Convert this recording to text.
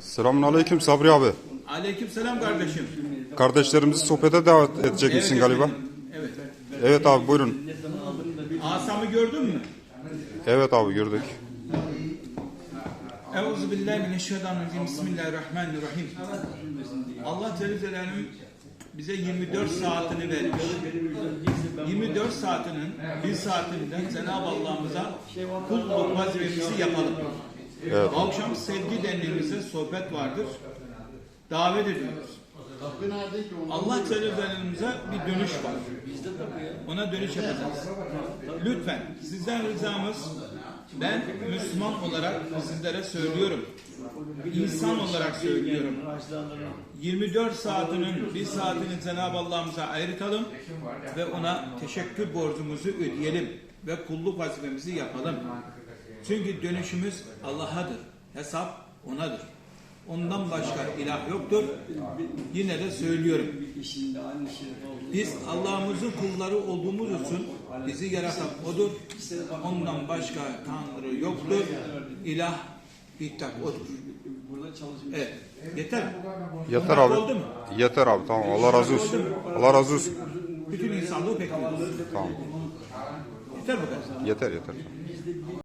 Selamun aleyküm Sabri abi. Aleykümselam kardeşim. Kardeşlerimizi sohbete davet edecek misin galiba? Evet. Evet abi buyurun. Asamı gördün mü? Evet abi gördük. Euzu billahi mineşşeytanirracim. Bismillahirrahmanirrahim. Allah Celle Celaluhu bize 24 saatini vermiş. 24 saatinin bir saatinden Cenab-ı Allah'ımıza kulluk vazifemizi yapalım. Evet. Akşam sevgi derneğimizde sohbet vardır. Davet ediyoruz. Allah Celaluhu'muza bir dönüş var. Ona dönüş yapacağız. Lütfen sizden ricamız ben Müslüman olarak sizlere söylüyorum. İnsan olarak söylüyorum. 24 saatinin bir saatini Cenab-ı Allah'ımıza ayırtalım ve ona teşekkür borcumuzu ödeyelim ve kulluk vazifemizi yapalım. Çünkü dönüşümüz Allah'adır. Hesap onadır. Ondan başka ilah yoktur. Yine de söylüyorum. Biz Allah'ımızın kulları olduğumuz için bizi yaratan O'dur. Ondan başka Tanrı yoktur. İlah bir tek O'dur. Evet. Yeter mi? Yeter Oldu abi. mu? Yeter abi tamam Allah razı olsun. Allah razı olsun. Bütün insanlığı bekliyoruz. Tamam. Yeter bu kadar. Yeter yeter.